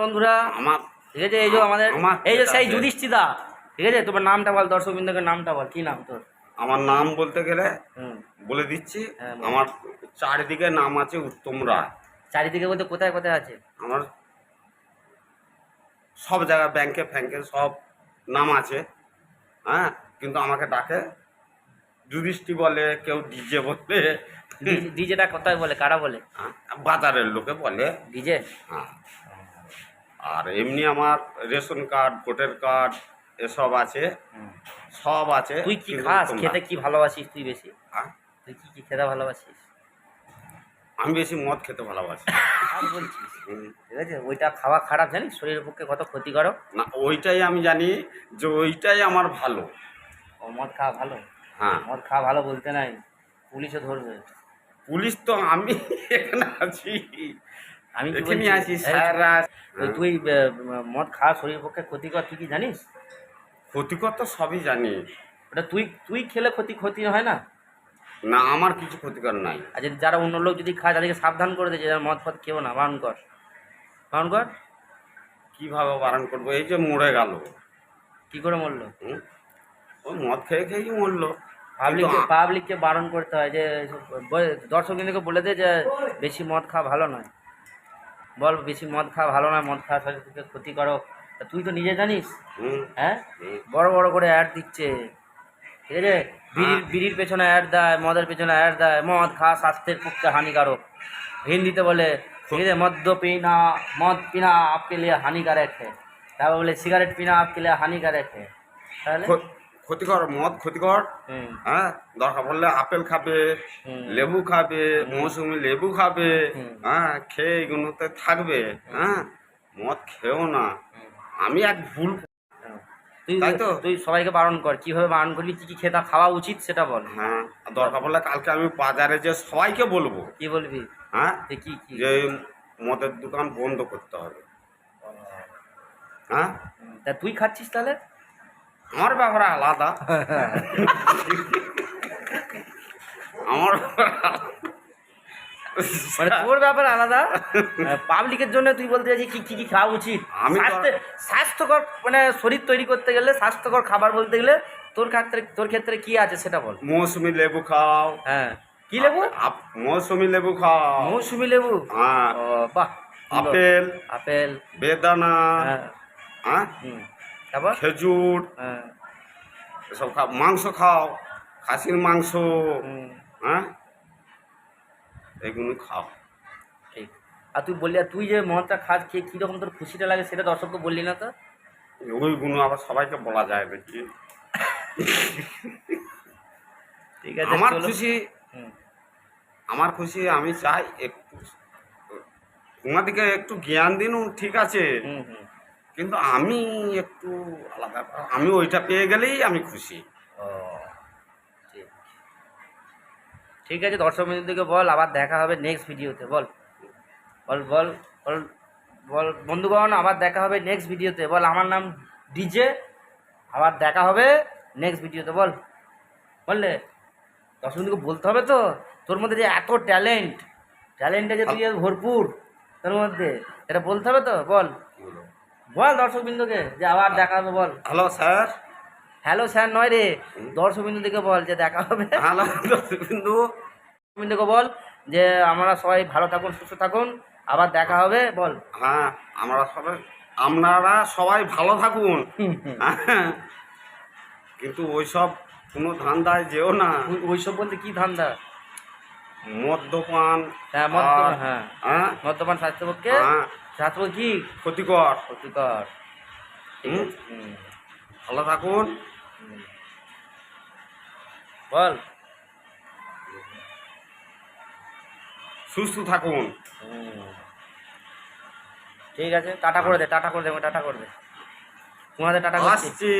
বন্ধুরা আমার ঠিক আছে এই যে আমাদের এই যে সেই যুধিষ্ঠিদা ঠিক আছে তোমার নামটা বল দর্শক বিন্দুকে নামটা বল কি নাম তোর? আমার নাম বলতে গেলে বলে দিচ্ছি হ্যাঁ, আমার চারিদিকে নাম আছে উত্তম রায়। চারিদিকে বলতে কোথায় কোথায় আছে? আমার সব জায়গায় ব্যাংকে ফ্যাংকে সব নাম আছে হ্যাঁ কিন্তু আমাকে ডাকে যুধিষ্ঠি বলে কেউ ডিজে বলে। ডিজেটা কোথায় বলে কারা বলে? বাজারের লোকে বলে। ডিজে? হ্যাঁ। আর এমনি আমার রেশন কার্ড ভোটার কার্ড এসব আছে। সব আছে তুই কি খাস? খেতে কি ভালোবাসিস তুই বেশি? হ্যাঁ? তুই কি কি খেতে ভালোবাসিস? আমি বেশি মদ খেতে ভালোবাসি। বলছিস। ঠিক আছে? ওইটা খাওয়া খারাপ জানিস? শরীরের পক্ষে কত ক্ষতিকারক। না ওইটাই আমি জানি যে ওইটাই আমার ভালো। ও মদ খাওয়া ভালো? হ্যাঁ। মদ খাওয়া ভালো বলতে নাই। পুলিশও ধরবে। পুলিশ তো আমি এখানে আছি। আমি এই, স্যাররা ওই তুই মদ খাওয়া শরীরের পক্ষে ক্ষতিকর তুই কি জানিস? ক্ষতিকর তো সবই জানি। ওটা তুই তুই খেলে ক্ষতি ক্ষতি হয় না? না আমার কিছু ক্ষতিকর নাই। আর যদি যারা অন্য লোক যদি খায় তাদেরকে সাবধান করে দেয় যে মদ ফদ খেও না বারণ কর। বারণ কর। কীভাবে বারণ করব? এই যে মরে গেল। কি করে মরলো? হুম? ও মদ খেয়ে খেয়েই মরলো। পাবলিককে পাবলিককে বারণ করতে হয় যে ব- দর্শক বলে দে যে বেশি মদ খাওয়া ভালো নয়। বল বেশি মদ খাওয়া ভালো নয় মদ খাওয়া শরীরের পক্ষে ক্ষতিকারক তা তুই তো নিজে জানিস? হ্যাঁ? বড় বড় করে অ্যাড দিচ্ছে। ঠিক আছে? বিড়ির বিড়ির পেছনে অ্যাড দেয় মদের পেছনে অ্যাড দেয় মদ খাওয়া স্বাস্থ্যের পক্ষে হানিকারক। হিন্দিতে বলে ঠিক আছে মদ্য পিনা মদ পিনা আপকে লিয়ে হানিকারক है তারপর বলে সিগারেট পিনা আপকে লিয়ে হানিকারক है তাহলে? ক্ষতিকর মদ ক্ষতিকর হ্যাঁ? দরকার পড়লে আপেল খাবে লেবু খাবে মৌসুমি লেবু খাবে হ্যাঁ? খেয়ে এগুলোতে থাকবে হ্যাঁ? মদ খেও না। আমি এক ভুল তুই তাই তো? তুই সবাইকে বারণ কর কীভাবে বারণ করবি কি কি খেতা খাওয়া উচিত সেটা বল। হ্যাঁ দরকার পড়লে কালকে আমি বাজারে যে সবাইকে বলব কি বলবি? হ্যাঁ? কি কি? যে মদের দোকান বন্ধ করতে হবে। হ্যাঁ? তা তুই খাচ্ছিস তাহলে? আমার ব্যাপারে আলাদা। আমার। মানে তোর ব্যাপার আলাদা? পাবলিকের জন্য তুই বলতে চাইছিস কি কি কি খাওয়া উচিত? আমি স্বাস্থ্যকর মানে শরীর তৈরি করতে গেলে স্বাস্থ্যকর খাবার বলতে গেলে তোর ক্ষেত্রে তোর ক্ষেত্রে কি আছে সেটা বল। মৌসুমি লেবু খাও। হ্যাঁ। কি লেবু? মৌসুমি লেবু খাও। মৌসুমি লেবু? হ্যাঁ। বাহ। আপেল। আপেল। বেদানা। হ্যাঁ। হ্যাঁ? তারপর খেজুর হ্যাঁ। এসব খাও মাংস খাও খাসির মাংস হ্যাঁ? এগুলো খাও। ঠিক। আর তুই বললি আর তুই যে মদটা খাস খেয়ে কীরকম তোর খুশিটা লাগে সেটা দর্শককে বললি না তো? ওইগুলো আবার সবাইকে বলা যায় নাকি? ঠিক আছে আমার খুশি আমার খুশি আমি চাই একটু তোমাদেরকে একটু জ্ঞান দিন ঠিক আছে? কিন্তু আমি একটু আলাদা। আমি ওইটা পেয়ে গেলেই আমি খুশি। ও ঠিক। ঠিক আছে দর্শক বিন্দুকে বল আবার দেখা হবে নেক্সট ভিডিওতে বল বল বল বল বল বন্ধুগণ আবার দেখা হবে নেক্সট ভিডিওতে বল আমার নাম ডিজে আবার দেখা হবে নেক্সট ভিডিওতে বল বললে দর্শক বিন্দুকে বলতে হবে তো? তোর মধ্যে যে এত ট্যালেন্ট ট্যালেন্টে যে তুই ভরপুর তোর মধ্যে এটা বলতে হবে তো? বল। বল দর্শক বিন্দুকে যে আবার দেখা হবে বল। Hello sir. হ্যালো স্যার নয় রে। দর্শক বিন্দু থেকে বল যে দেখা হবে। হ্যালো বিন্দু বিন্দুকে বল যে আমরা সবাই ভালো থাকুন সুস্থ থাকুন আবার দেখা হবে বল। হ্যাঁ আমরা সবাই আপনারা সবাই ভালো থাকুন। হ্যাঁ। কিন্তু ওইসব কোনো ধান্দায় যেও না। ওই- ওইসব বলতে কি ধান্দা? মদ্যপান হ্যাঁ মদ আর- হ্যাঁ। হ্যাঁ। মদ্যপান স্বাস্থ্যপক্ষে হ্যাঁ, স্বাস্থ্য কি? ক্ষতিকর। ক্ষতিকর। ঠিক আছে, হুম, ভালো থাকুন। বল। সুস্থ থাকুন। ঠিক আছে টাটা করে দে টাটা করে দে টাটা করে দে তোমাদের টাটা করছি।